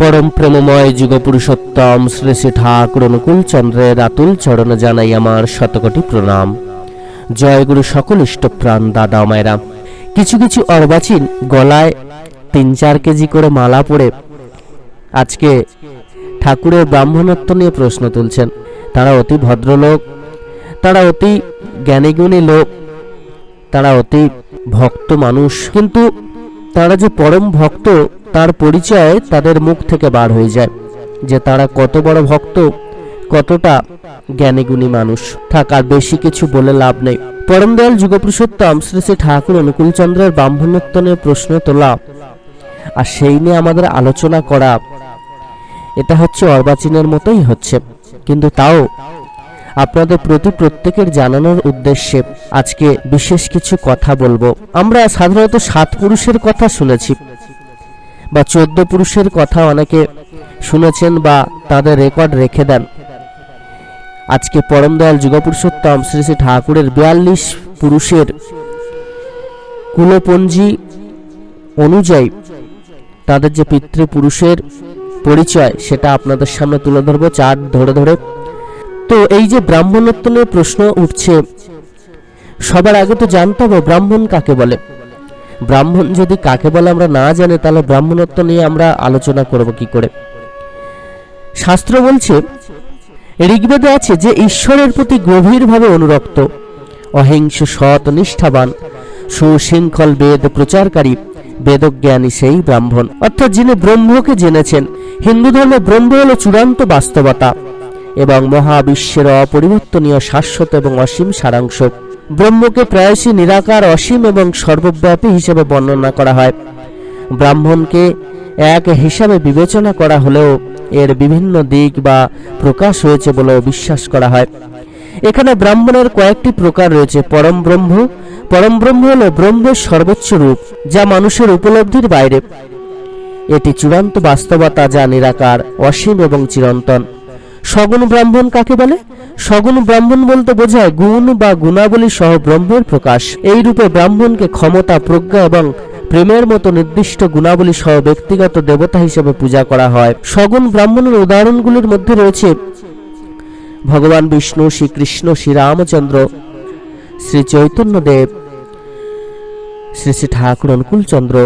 পরম প্রেমময় যুগ পুরুষোত্তম শ্রী শ্রী ঠাকুর অনুকূল চন্দ্রের আতুল চরণ জানাই আমার শতকোটি প্রণাম। জয় গুরু সকল ইষ্টপ্রাণ দাদা মায়েরা। কিছু কিছু অর্বাচীন গলায় তিন চার কেজি করে মালা পরে আজকে ঠাকুরের ব্রাহ্মণত্ব নিয়ে প্রশ্ন তুলছেন। তারা অতি ভদ্রলোক, তারা অতি জ্ঞানীগুণী লোক, তারা অতি ভক্ত মানুষ। কিন্তু তারা যে পরম ভক্ত, তার পরিচয় তাদের মুখ থেকে বার হয়ে যায়। যে তারা কত বড় ভক্ত, কতটা জ্ঞানীগুণী মানুষ। থাকার বেশি কিছু বলে লাভ নেই। পরম দয়াল যুগপুরুষোত্তম শ্রী শ্রী ঠাকুর অনুকূলচন্দ্রের ব্রাহ্মণত্ব নিয়ে প্রশ্ন তোলা। আর সেই নিয়ে আমাদের আলোচনা করা, এটা হচ্ছে অর্বাচীনের মতোই হচ্ছে। কিন্তু তাও আপনাদের প্রতি প্রত্যেকের জানানোর উদ্দেশ্যে আজকে বিশেষ কিছু কথা বলব। আমরা সাধারণত সাত পুরুষের কথা শুনেছি বা চোদ্দ পুরুষের কথা অনেকে শুনেছেন বা তাদের রেকর্ড রেখে দেন। আজকে পরম দয়াল যুগপুরুষোত্তম শ্রী শ্রী ঠাকুরের বিয়াল্লিশ পুরুষের কুলপঞ্জি অনুযায়ী তাদের যে পিতৃপুরুষের পরিচয়, সেটা আপনাদের সামনে তুলে ধরবো। চার ধরে ধরে তো এই যে ব্রাহ্মণত্ব নিয়ে প্রশ্ন উঠছে, সবার আগে তো জানতে হবে ব্রাহ্মণ কাকে বলে। ব্রাহ্মণ যদি কাকে বলে আমরা না জানি, তাহলে ব্রাহ্মণত্ব নিয়ে আমরা আলোচনা করব কি করে? শাস্ত্র বলছে, ঋগ্বেদে আছে যে ঈশ্বরের প্রতি গভীরভাবে অনুরক্ত, অহিংস সৎ নিষ্ঠাবান, সুশৃঙ্খল বেদ প্রচারকারী, বেদজ্ঞানী সেই ব্রাহ্মণ। অর্থাৎ যিনি ব্রহ্মকে জেনেছেন, হিন্দু ধর্মে ব্রহ্ম হল চূড়ান্ত বাস্তবতা। এবং মহাবিশ্বের অপরিবর্তনীয় শাশ্বত এবং অসীম সারাংশ। ব্রহ্মকে প্রায়শই নিরাকার, অসীম এবং সর্বব্যাপী হিসেবে বর্ণনা করা হয়। ব্রাহ্মণকে এক হিসাবে বিবেচনা করা হলেও এর বিভিন্ন দিক বা প্রকাশ হয়েছে বলেও বিশ্বাস করা হয়। এখানে ব্রাহ্মণের কয়েকটি প্রকার রয়েছে। পরম ব্রহ্ম পরম ব্রহ্ম হল ব্রহ্মের সর্বোচ্চ রূপ, যা মানুষের উপলব্ধির বাইরে। এটি চূড়ান্ত বাস্তবতা যা নিরাকার, অসীম এবং চিরন্তন। সগুণ ব্রাহ্মণ কাকে বলে? সগুণ ব্রাহ্মণ বলতে বোঝায় গুণ বা গুণাবলী সহ ব্রহ্মের প্রকাশ। এই রূপে ব্রাহ্মণকে ক্ষমতা, প্রজ্ঞা এবং প্রেমের মতো নির্দিষ্ট গুণাবলী সহ ব্যক্তিগত দেবতা হিসেবে পূজা করা হয়। সগুণ ব্রাহ্মণের উদাহরণগুলির মধ্যে রয়েছে ভগবান বিষ্ণু, শ্রীকৃষ্ণ, শ্রীরামচন্দ্র, শ্রী চৈতন্যদেব, শ্রী শ্রী ঠাকুর অনুকূলচন্দ্র।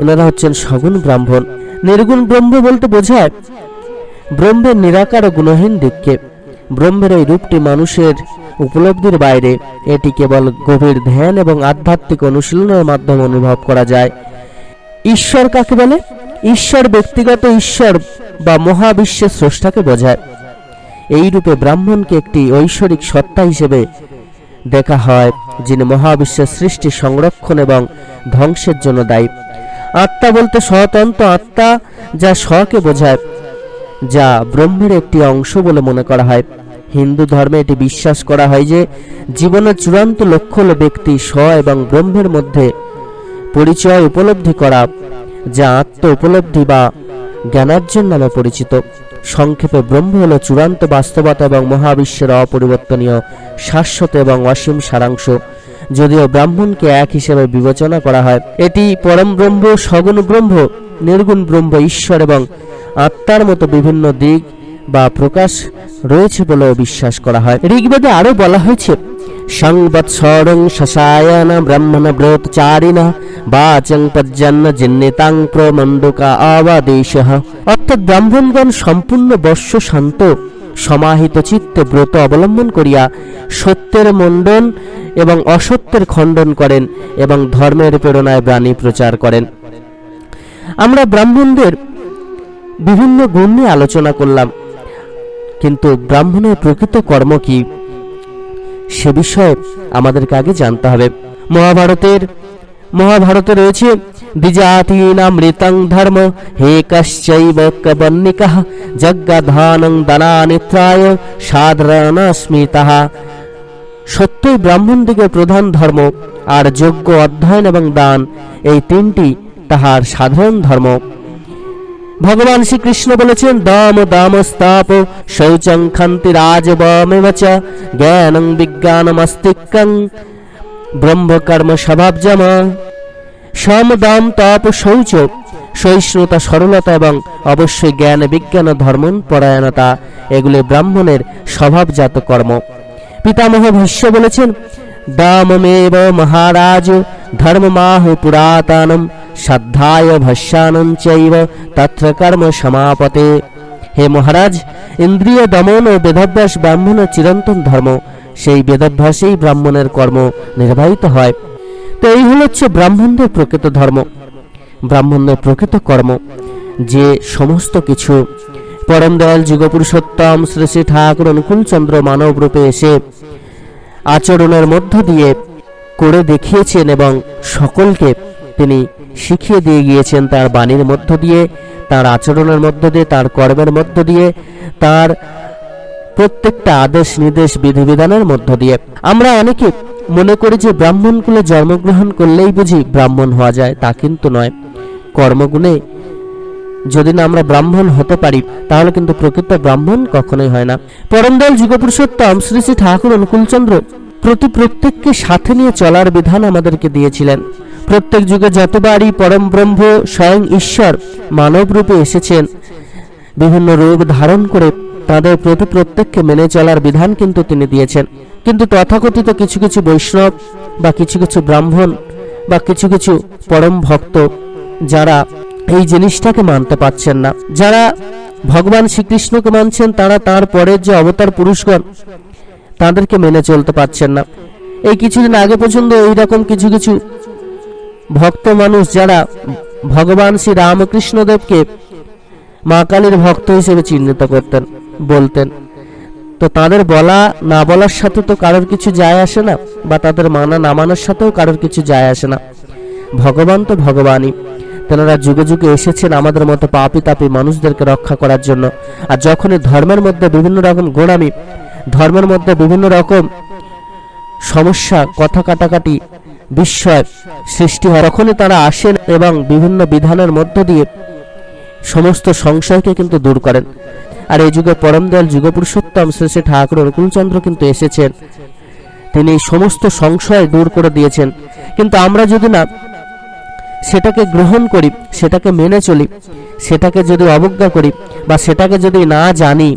এনারা হচ্ছেন সগুণ ব্রাহ্মণ। নির্গুণ ব্রহ্ম বলতে বোঝায় ব্রহ্মের নিরাকার গুণহীন দিককে। ব্রহ্মের এই রূপটি মানুষের উপলব্ধির বাইরে। এটি কেবল গভীর ধ্যান এবং আধ্যাত্মিক অনুশীলনের মাধ্যমে অনুভব করা যায়। ঈশ্বর কাকে বলে? ঈশ্বর ব্যক্তিগত ঈশ্বর বা মহাবিশ্বের স্রষ্টাকে বোঝায়। এই রূপে ব্রাহ্মণকে একটি ঐশ্বরিক সত্তা হিসেবে দেখা হয়, যিনি মহাবিশ্বের সৃষ্টি, সংরক্ষণ এবং ধ্বংসের জন্য দায়ী। আত্মা বলতে স্বতন্ত্র আত্মা, যা স্বকে বোঝায়। যা ব্রহ্মের একটি অংশ বলে মনে করা হয়। হিন্দু ধর্মে এটি বিশ্বাস করা হয় যে, জীবনের চূড়ান্ত লক্ষ্য হল ব্যক্তি স্ব এবং ব্রহ্মের মধ্যে পরিচয় উপলব্ধি করা, যা আত্ম উপলব্ধি বা জ্ঞানার্জন নামে পরিচিত। সংক্ষেপে ব্রহ্ম হল চূড়ান্ত বাস্তবতা এবং মহাবিশ্বের অপরিবর্তনীয়, শাশ্বত এবং অসীম সারাংশ। যদিও ব্রাহ্মণকে এক হিসেবে বিবেচনা করা হয়। এটি পরম ব্রহ্ম, সগুণ ব্রহ্ম, নির্গুণ ব্রহ্ম, ঈশ্বর এবং আত্মার মতো বিভিন্ন দিক বা প্রকাশ রয়েছে বলেও বিশ্বাস করা হয়। ঋগ্বেদে আরও বলা হয়েছে সংবৎসরং শশায়ন ব্রাহ্মণ ব্রতচারিণ বাচং পর্যান্ন জিন্নিতাং প্রমণ্ডকা আবাদেশ। অর্থাৎ ব্রাহ্মণগণ সম্পূর্ণ বর্ষ শান্ত, সমাহিত চিত্তে ব্রত অবলম্বন করিয়া সত্যের মণ্ডন এবং অসত্যের খণ্ডন করেন এবং ধর্মের প্রেরণায় বাণী প্রচার করেন। আমরা ব্রাহ্মণদের বিভিন্ন গুণ নিয়ে আলোচনা করলাম। কিন্তু ব্রাহ্মণের প্রকৃত কর্ম কি, সে বিষয়ে আমাদেরকে আগে জানতে হবে। মহাভারতের, মহাভারতে রয়েছে দ্বিজাতীনামৃতং ধর্ম, হে কশ্চৈব কবন্নিকা যজ্ঞধানং দানানিত্রায় সাধারণ স্মিতাহ সত্যই ব্রাহ্মণদিগের প্রধান ধর্ম আর যজ্ঞ অধ্যয়ন এবং দান, এই তিনটি তাহার সাধারণ ধর্ম। ভগবান শ্রীকৃষ্ণ বলেছেন, দম দাম স্তাপ শৌচং খান্তি রাজবমেব চ জ্ঞানং বিজ্ঞানমস্তিক্যং ব্রহ্মকর্ম স্বভাবজম। সম দাম তপ শৌচ, সহিষ্ণুতা সরলতা এবং অবশ্যই জ্ঞান বিজ্ঞান ধর্ম পরায়ণতা, এগুলি ব্রাহ্মণের স্বভাবজাত কর্ম। পিতামহ ভীষ্ম বলেছেন, দামমেব মহারাজ, ধর্মমাহু পুরাতনম শ্রদ্ধায় ভস্যানম চৈব তত্র কর্ম সমাপতে হে মহারাজ ইন্দ্রিয় দমন ও বেদাভ্যাস ব্রাহ্মণের চিরন্তন ধর্ম সেই বেদাভ্যাসেই ব্রাহ্মণের কর্ম নির্বাহিত হয়। তো এই হল হচ্ছে ব্রাহ্মণদের প্রকৃত ধর্ম, ব্রাহ্মণদের প্রকৃত কর্ম, যে সমস্ত কিছু পরম দয়াল যুগপুরুষোত্তম শ্রী শ্রী ঠাকুর অনুকূলচন্দ্র মানব রূপে এসে আচরণের মধ্য দিয়ে করে দেখিয়েছেন এবং সকলকে তিনি শিখিয়ে দিয়ে গিয়েছেন তার বাণীর মধ্য দিয়ে, তার আচরণের মধ্য দিয়ে, তার কর্মের মধ্য দিয়ে, তার প্রত্যেকটা আদেশ নির্দেশ বিধিবিধানের মধ্য দিয়ে। আমরা অনেকে মনে করি যে ব্রাহ্মণ কুলে জন্মগ্রহণ করলেই বুঝি ব্রাহ্মণ হওয়া যায়, তা কিন্তু নয়। কর্মগুণে যদি না আমরা ব্রাহ্মণ হতে পারি, তাহলে কিন্তু প্রকৃত ব্রাহ্মণ কখনোই হয় না। পরমদল যুগপুরুষোত্তম শ্রী শ্রী ঠাকুর অনুকূলচন্দ্র প্রতি প্রত্যেককে সাথে নিয়ে চলার বিধান আমাদেরকে দিয়েছিলেন। প্রত্যেক যুগে যতবারই পরম ব্রহ্ম স্বয়ং ঈশ্বর মানব রূপে এসেছেন, বিভিন্ন রূপ ধারণ করে তাদের প্রতি প্রত্যেককে মেনে চলার বিধান কিন্তু তিনি দিয়েছেন। কিন্তু তথাকথিত কিছু কিছু বৈষ্ণব বা কিছু কিছু ব্রাহ্মণ বা কিছু কিছু পরম ভক্ত, যারা এই জিনিসটাকে মানতে পারছেন না। যারা ভগবান শ্রীকৃষ্ণকে মানছেন, তারা তার পরের যে অবতার পুরুষগণ তাদেরকে মেনে চলতে পারছেন না। এই কিছুদিন আগে পর্যন্ত এইরকম কিছু কিছু ভক্ত মানুষ যারা ভগবান শ্রী রামকৃষ্ণদেবকে মা কালীর ভক্ত হিসেবে চিহ্নিত করতেন, বলতেন। তো তাদের বলা, না বলার সাথে তো কারোর কিছু যায় আসে না, বা তাদের মানা, না মানার সাথেও কারোর কিছু যায় আসে না। ভগবান তো ভগবানই। তেনারা যুগে যুগে এসেছেন আমাদের মতো পাপি তাপি মানুষদেরকে রক্ষা করার জন্য। আর যখনই ধর্মের মধ্যে বিভিন্ন রকম গোড়ামি ধর্মের মধ্যে বিভিন্ন রকম সমস্যা, কথা কাটাকাটি, বিস্ময় সৃষ্টি হয়। তখনই তারা আসেন এবং বিভিন্ন বিধানের মধ্য দিয়ে সমস্ত সংশয়কে কিন্তু দূর করেন। আর এই যুগে পরম দয়াল যুগপুরুষোত্তম শ্রী শ্রী ঠাকুর অনুকূলচন্দ্র কিন্তু এসেছেন। তিনি সমস্ত সংশয় দূর করে দিয়েছেন। কিন্তু আমরা যদি না সেটাকে গ্রহণ করি, সেটাকে মেনে চলি, সেটাকে যদি অবজ্ঞা করি বা সেটাকে যদি না জানি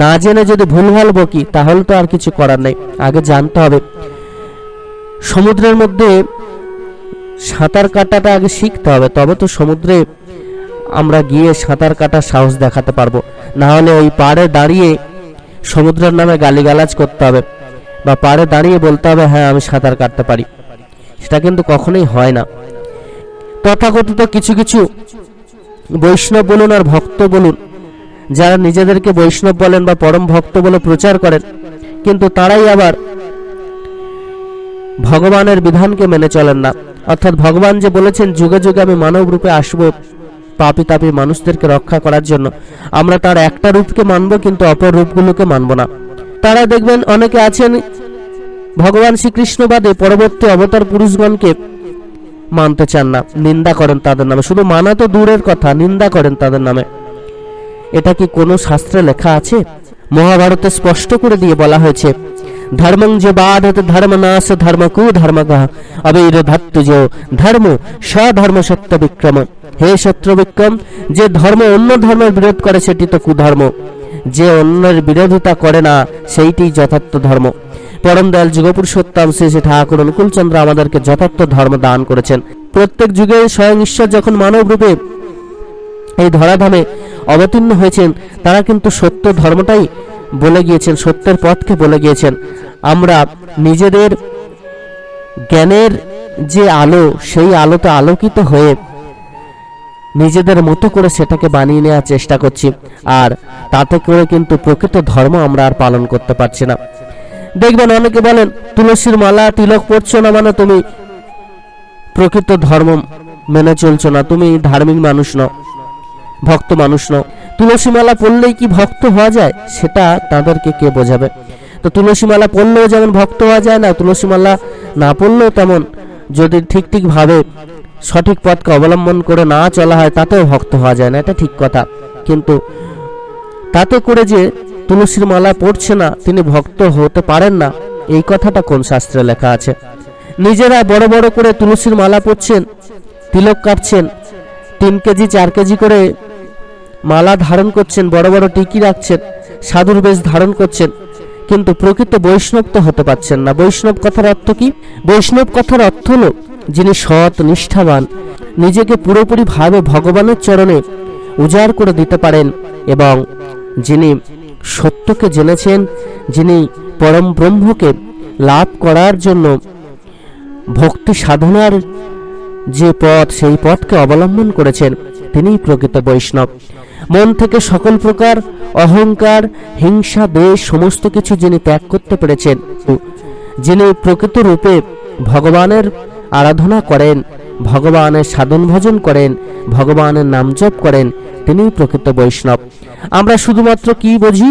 না জেনে যদি ভুলভাল বকি তাহলে তো আর কিছু করার নেই। আগে জানতে হবে। সমুদ্রের মধ্যে সাঁতার কাটাটা আগে শিখতে হবে, তবে তো সমুদ্রে আমরা গিয়ে সাঁতার কাটার সাহস দেখাতে পারব। না হলে ওই পাড়ে দাঁড়িয়ে সমুদ্রের নামে গালিগালাজ করতে হবে, বা পাড়ে দাঁড়িয়ে বলতে হবে হ্যাঁ আমি সাঁতার কাটতে পারি। সেটা কিন্তু কখনোই হয় না। তথাকথিত কিছু কিছু বৈষ্ণব বলুন আর ভক্ত বলুন যারা নিজেদেরকে বৈষ্ণব বলেন বা পরম ভক্ত বলে প্রচার করেন, কিন্তু তারাই আবার ভগবানের বিধানকে মেনে চলেন না। অর্থাৎ ভগবান যে বলেছেন, যুগে যুগে আমি মানব রূপে আসব পাপি তাপি মানুষদেরকে রক্ষা করার জন্য। আমরা তার একটা রূপকে মানব, কিন্তু অপর রূপগুলোকে মানব না। তারা দেখবেন অনেকে আছেন, ভগবান শ্রীকৃষ্ণ বাদে পরবর্তী অবতার পুরুষগণকে মানতে চান না। নিন্দা করেন তাদের নামে। শুধু মানা তো দূরের কথা, নিন্দা করেন তাদের নামে। এটা কি কোনো শাস্ত্রে লেখা আছে? মহাভারতে স্পষ্ট করে দিয়ে বলা হয়েছে, ধর্মং যে বাধত ধর্ম নাশ ধর্ম কু ধর্ম অবৈর ধাত্তুজ ধর্ম স্বধর্ম সত্য বিক্রম। হে শত্রু বিক্রম, যে ধর্ম অন্য ধর্মের বিরোধ করে সেটি তো কুধর্ম। যে অন্যের বিরোধিতা করে না, সেইটি যথার্থ ধর্ম। পরম দয়াল যুগপুরুষোত্তম শ্রী শ্রী ঠাকুর অনুকূলচন্দ্র আমাদেরকে যথার্থ ধর্ম দান করেছেন। প্রত্যেক যুগে স্বয়ং ঈশ্বর যখন মানব রূপে এই ধরাধামে অবতীর্ণ হয়েছেন, তারা কিন্তু সত্য ধর্মটাই বলে গিয়েছেন, সত্যের পথকে বলে গিয়েছেন। আমরা নিজেদের জ্ঞানের যে আলো, সেই আলোতে আলোকিত হয়ে নিজেদের মতো করে সেটাকে বানিয়ে নেওয়ার চেষ্টা করছি। আর তাতে করে কিন্তু প্রকৃত ধর্ম আমরা আর পালন করতে পারছি না। দেখবেন অনেকে বলেন, তুলসীর মালা তিলক পড়ছো না মানে তুমি প্রকৃত ধর্ম মেনে চলছো না, তুমি ধার্মিক মানুষ নও। ভক্ত মানুষ নও তুলসী মালা পড়লেই কি ভক্ত হওয়া যায়? সেটা তাদেরকে কে বোঝাবে? তো তুলসী মালা পড়লেও যেমন ভক্ত হওয়া যায় না, তুলসী মালা না পড়লেও তেমন। যদি ঠিক ঠিকভাবে সঠিক পথকে অবলম্বন করে না চলা হয়, তাতেও ভক্ত হওয়া যায় না, এটা ঠিক কথা। কিন্তু তাতে করে যে তুলসীর মালা পড়ছে না, তিনি ভক্ত হতে পারেন না, এই কথাটা কোন শাস্ত্রে লেখা আছে? নিজেরা বড় বড় করে তুলসীর মালা পড়ছেন তিলক কাটছেন, তিন কেজি, চার কেজি করে মালা ধারণ করছেন, বড় বড় টিকি রাখছেন, সাধুর বেশ ধারণ করছেন, কিন্তু প্রকৃত বৈষ্ণব তো হতে পারছেন না। বৈষ্ণব কথার অর্থ কি? বৈষ্ণব কথার অর্থ হলো যিনি সৎ, নিষ্ঠাবান, নিজেকে পুরোপুরি ভাবে ভগবানের চরণে উজাড় করে দিতে পারেন এবং যিনি সত্যকে জেনেছেন, যিনি পরম ব্রহ্মকে লাভ করার জন্য ভক্তি সাধনার যে পথ, সেই পথকে অবলম্বন করেছেন তিনিই প্রকৃত বৈষ্ণব। মন থেকে সকল প্রকার অহংকার, হিংসা, দেশ, সমস্ত কিছু যিনি ত্যাগ করতে পেরেছেন, যিনি প্রকৃত রূপে ভগবানের আরাধনা করেন, ভগবানের সাধন ভজন করেন, ভগবানের নাম জপ করেন, তিনিই প্রকৃত বৈষ্ণব। আমরা শুধুমাত্র কি বুঝি?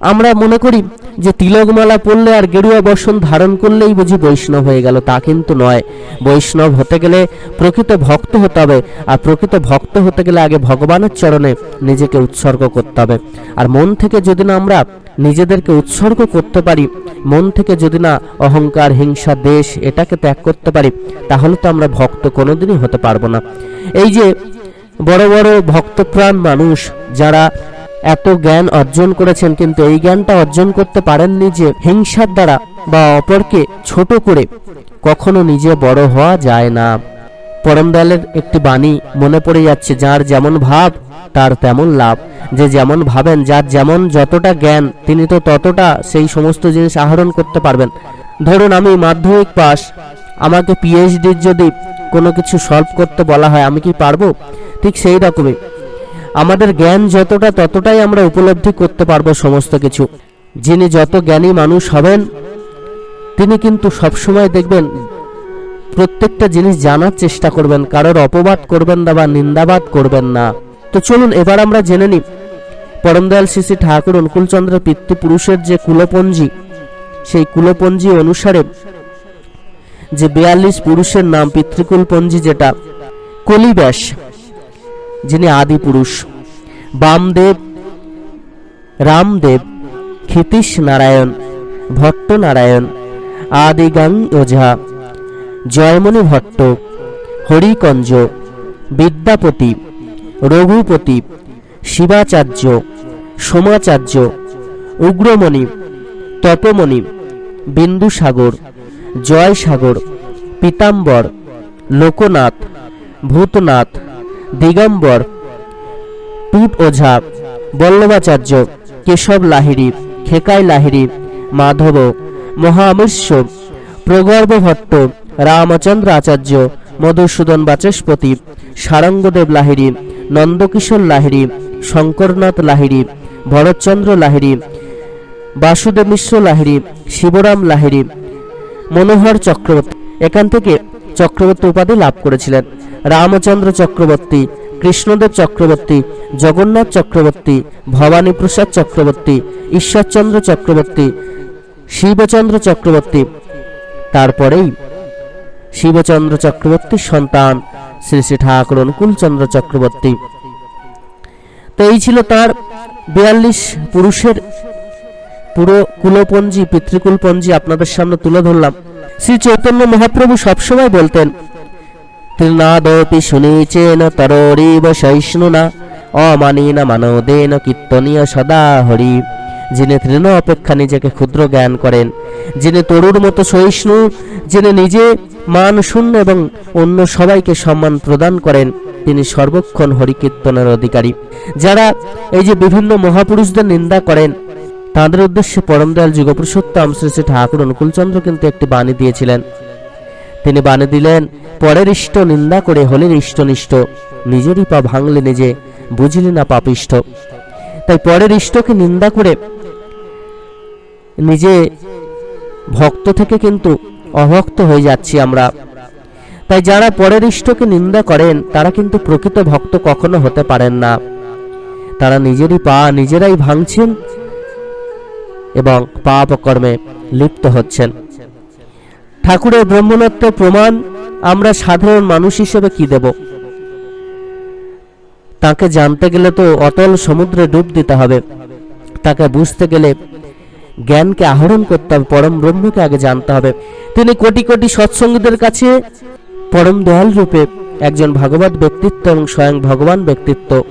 আমরা মনে করি যে তিলকমালা পরলে আর গেরুয়া বসন ধারণ করলেই বুঝি বৈষ্ণব হয়ে গেল, তা কিন্তু নয়। বৈষ্ণব হতে গেলে প্রকৃত ভক্ত হতে হবে, আর প্রকৃত ভক্ত হতে গেলে আগে ভগবানের চরণে নিজেকে উৎসর্গ করতে হবে। আর মন থেকে যদি না আমরা নিজেদেরকে উৎসর্গ করতে পারি, মন থেকে যদি না অহংকার, হিংসা, দেশ এটাকে ত্যাগ করতে পারি, তাহলে তো আমরা ভক্ত কোনোদিনই হতে পারব না। এই যে বড় বড় ভক্তপ্রাণ মানুষ যারা এত জ্ঞান অর্জন করেছেন, কিন্তু এই জ্ঞানটা অর্জন করতে পারেননি যে হিংসার দ্বারা বা অপরকে ছোট করে কখনো নিজে বড় হওয়া যায় না। পরম দয়ালের একটি বাণী মনে পড়ে যাচ্ছে, যার যেমন ভাব, তার তেমন লাভ। যে যেমন ভাবেন, যার যেমন যতটা জ্ঞান, তিনি তো ততটা সেই সমস্ত জিনিস আহরণ করতে পারবেন। ধরুন, আমি মাধ্যমিক পাস আমাকে পিএইচডির যদি কোনো কিছু সলভ করতে বলা হয়, আমি কি পারব? ঠিক সেই রকমই। আমাদের জ্ঞান যতটা ততটাই আমরা উপলব্ধি করতে পারব সমস্ত কিছু। যিনি যত জ্ঞানী মানুষ হবেন, তিনি কিন্তু সবসময় দেখবেন, প্রত্যেকটা জিনিস জানার চেষ্টা করবেন, কারোর অপবাদ করবেন না বা নিন্দাবাদ করবেন না। তো চলুন, এবার আমরা জেনে নিই, পরমদয়াল শ্রী ঠাকুর অনুকূলচন্দ্র পিতৃপুরুষের যে কুলপঞ্জি, সেই কুলপঞ্জি অনুসারে যে বিয়াল্লিশ পুরুষের নাম পিতৃকুলপঞ্জি যেটা, কলিব্যাস। যিনি আদি পুরুষ। বামদেব, রামদেব, ক্ষিতীশ নারায়ণ, ভট্ট নারায়ণ, আদিগাং ওঝা, জয়মণি ভট্ট, হরিকঞ্জ, বিদ্যাপতি, রঘুপতি, শিবাচার্য, সোমাচার্য, উগ্রমণি, তপমণি, বিন্দুসাগর, জয়সাগর, পীতাম্বর, লোকনাথ, ভূতনাথ দিগম্বর টুট ওঝা, বল্লভাচার্য, কেশব লাহিড়ী, খেকাই লাহিড়ী, মাধব মহামৃষ্য প্রগর্ভ ভট্ট রামচন্দ্র আচার্য, মধুসূদন বাচস্পতি, সারঙ্গদেব লাহিড়ী, নন্দকিশোর লাহিড়ী, শঙ্করনাথ লাহিড়ী, ভরতচন্দ্র লাহিড়ী, বাসুদেব মিশ্র লাহিড়ী, শিবরাম লাহিড়ী, মনোহর চক্রবর্তী। এখান থেকে চক্রবর্তী উপাধি লাভ করেছিলেন। রামচন্দ্র চক্রবর্তী, কৃষ্ণদেব চক্রবর্তী, জগন্নাথ চক্রবর্তী ভবানী প্রসাদ চক্রবর্তী, ঈশ্বরচন্দ্র চক্রবর্তী, শিবচন্দ্র চক্রবর্তী। তারপরেই শিবচন্দ্র চক্রবর্তীর সন্তান শ্রী শ্রী ঠাকুর অনুকূলচন্দ্র চক্রবর্তী। তো এই ছিল তার বিয়াল্লিশ পুরুষের পুরো কুলপঞ্জি, পিতৃকুলপঞ্জি আপনাদের সামনে তুলে ধরলাম। শ্রী চৈতন্য মহাপ্রভু সবসময় বলতেন তৃণাদপি শুনেছেন তররিব সহিষ্ণুনা, অমানীন মানদেন কীর্তনীয় সদা হরি। যিনি তৃণ অপেক্ষা নিজেকে ক্ষুদ্র জ্ঞান করেন, যিনি তরুর মতো সহিষ্ণু, যিনি নিজে মান শূন্য এবং অন্য সবাইকে সম্মান প্রদান করেন, তিনি সর্বক্ষণ হরিকীর্তনের অধিকারী। যারা এই যে বিভিন্ন মহাপুরুষদের নিন্দা করেন তাদের উদ্দেশ্যে পরমদয়াল যুগপুরুষোত্তম শ্রী শ্রী ঠাকুর অনুকূলচন্দ্র কিন্তু একটি বাণী দিয়েছিলেন। তিনি বাণী দিলেন, পরের ইষ্ট নিন্দা করে হলেন ইষ্টনিষ্ঠ, নিজেরই পা ভাঙলে নিজে বুঝলি না পাপিষ্ঠ। তাই পরের ইষ্টকে নিন্দা করে নিজে ভক্ত থেকে কিন্তু অভক্ত হয়ে যাচ্ছি আমরা। তাই যারা পরের ইষ্টকে নিন্দা করেন, তারা কিন্তু প্রকৃত ভক্ত কখনো হতে পারেন না। তারা নিজেরই পা নিজেরাই ভাঙছেন এবং পাপ কর্মে লিপ্ত হচ্ছেন। ঠাকুরের ব্রহ্মণত্ব প্রমাণ আমরা সাধারণ মানুষ হিসেবে কি দেব? তাকে জানতে গেলে তো অতল সমুদ্রে ডুব দিতে হবে। তাকে বুঝতে গেলে জ্ঞানকে আহরণ করতে হবে, পরম ব্রহ্মকে আগে জানতে হবে। তিনি কোটি কোটি সৎসঙ্গীদের কাছে পরম দয়াল রূপে একজন ভগবত ব্যক্তিত্ব এবং স্বয়ং ভগবান ব্যক্তিত্ব।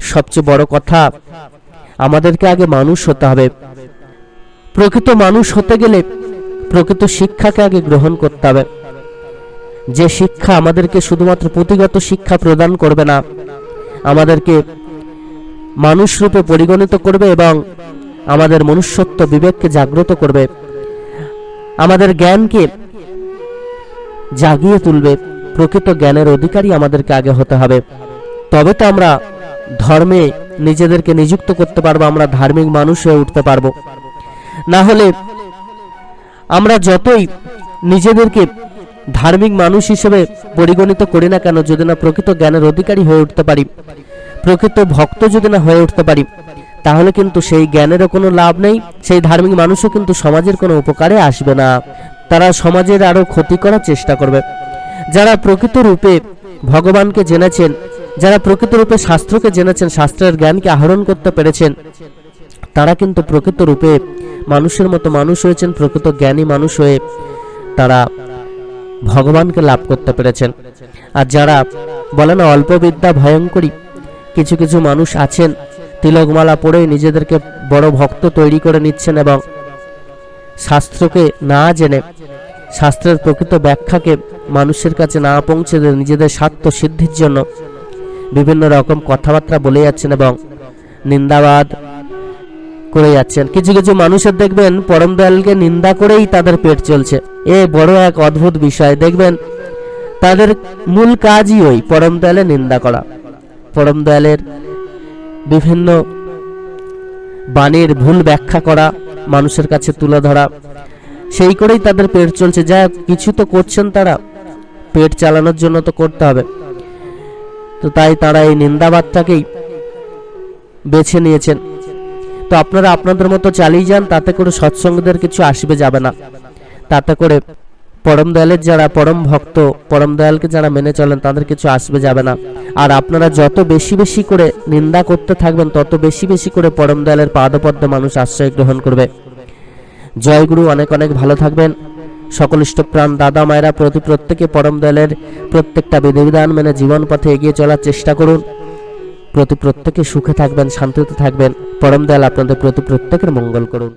সবচেয়ে বড় কথা আমাদেরকে আগে মানুষ হতে হবে। প্রকৃত মানুষ হতে গেলে প্রকৃত শিক্ষাকে আগে গ্রহণ করতে হবে। যে শিক্ষা আমাদেরকে শুধুমাত্র পুঁথিগত শিক্ষা প্রদান করবে না, আমাদেরকে মানুষ রূপে পরিগণিত করবে এবং আমাদের মনুষ্যত্ব বিবেককে জাগ্রত করবে। আমাদের জ্ঞানকে জাগিয়ে তুলবে। প্রকৃত জ্ঞানের অধিকারী আমাদেরকে আগে হতে হবে। তবে তো আমরা ধর্মে নিজেদেরকে নিযুক্ত করতে পারব, আমরা ধার্মিক মানুষ হয়ে উঠতে পারব। না হলে আমরা যতই নিজেদেরকে ধার্মিক মানুষ হিসেবে পরিগণিত করি না কেন, যদি না প্রকৃত জ্ঞানের অধিকারী হয়ে উঠতে পারি, প্রকৃত ভক্ত যদি না হয়ে উঠতে পারি, তাহলে কিন্তু সেই জ্ঞানেরও কোনো লাভ নেই, সেই ধার্মিক মানুষও কিন্তু সমাজের কোনো উপকারে আসবে না। তারা সমাজের আরও ক্ষতি করার চেষ্টা করবে। যারা প্রকৃত রূপে ভগবানকে জেনেছেন যারা প্রকৃত রূপে শাস্ত্রকে জেনেছেন, শাস্ত্রের জ্ঞানকে আহরণ করতে পেরেছেন, তারা কিন্তু প্রকৃত রূপে মানুষের মতো মানুষ হয়েছেন, প্রকৃত জ্ঞানী মানুষ হয়ে তারা ভগবানকে লাভ করতে পেরেছেন। আর যারা বলে না, অল্প বিদ্যা ভয়ঙ্করী, কিছু কিছু মানুষ আছেন, তিলকমালা পড়েই নিজেদেরকে বড় ভক্ত তৈরি করে নিচ্ছেন এবং শাস্ত্রকে না জেনে, শাস্ত্রের প্রকৃত ব্যাখ্যাকে মানুষের কাছে না পৌঁছে নিজেদের স্বার্থ সিদ্ধির জন্য বিভিন্ন রকম কথাবার্তা বলে যাচ্ছেন এবং নিন্দাবাদ করে যাচ্ছেন। কিছু কিছু মানুষের দেখবেন পরম দয়ালকে নিন্দা করেই তাদের পেট চলছে। এ বড় এক অদ্ভুত বিষয়। দেখবেন তাদের মূল কাজই ওই, পরম দয়ালের নিন্দা করা। পরম দয়ালের বিভিন্ন বাণীর ভুল ব্যাখ্যা করা, মানুষের কাছে তুলে ধরা, সেই করেই তাদের পেট চলছে। যা কিছু তো করছেন তারা। পেট চালানোর জন্য তো করতে হবে। তো তাই তারা এই নিন্দাবাদটাকেই বেছে নিয়েছেন। তো আপনারা আপনাদের মতো চালিয়ে যান, তাতে করে সৎসঙ্গদের কিছু আসবে যাবে না। তাতে করে পরম দয়ালের যারা পরম ভক্ত, পরম দয়ালকে যারা মেনে চলেন, তাদের কিছু আসবে যাবে না। আর আপনারা যত বেশি বেশি করে নিন্দা করতে থাকবেন, তত বেশি বেশি করে পরম দয়ালের পাদপদ্মে মানুষ আশ্রয় গ্রহণ করবে। জয়গুরু অনেক অনেক ভালো থাকবেন। সকল ইষ্টপ্রাণ দাদা মায়েরা প্রতি প্রত্যেকে পরম দলের প্রত্যেকটা বিধিবিধান মেনে জীবন পথে এগিয়ে চলার চেষ্টা করুন। প্রতি প্রত্যেকে সুখে থাকবেন, শান্তিতে থাকবেন। পরম দল আপনাদের প্রতি প্রত্যেকের মঙ্গল করুন।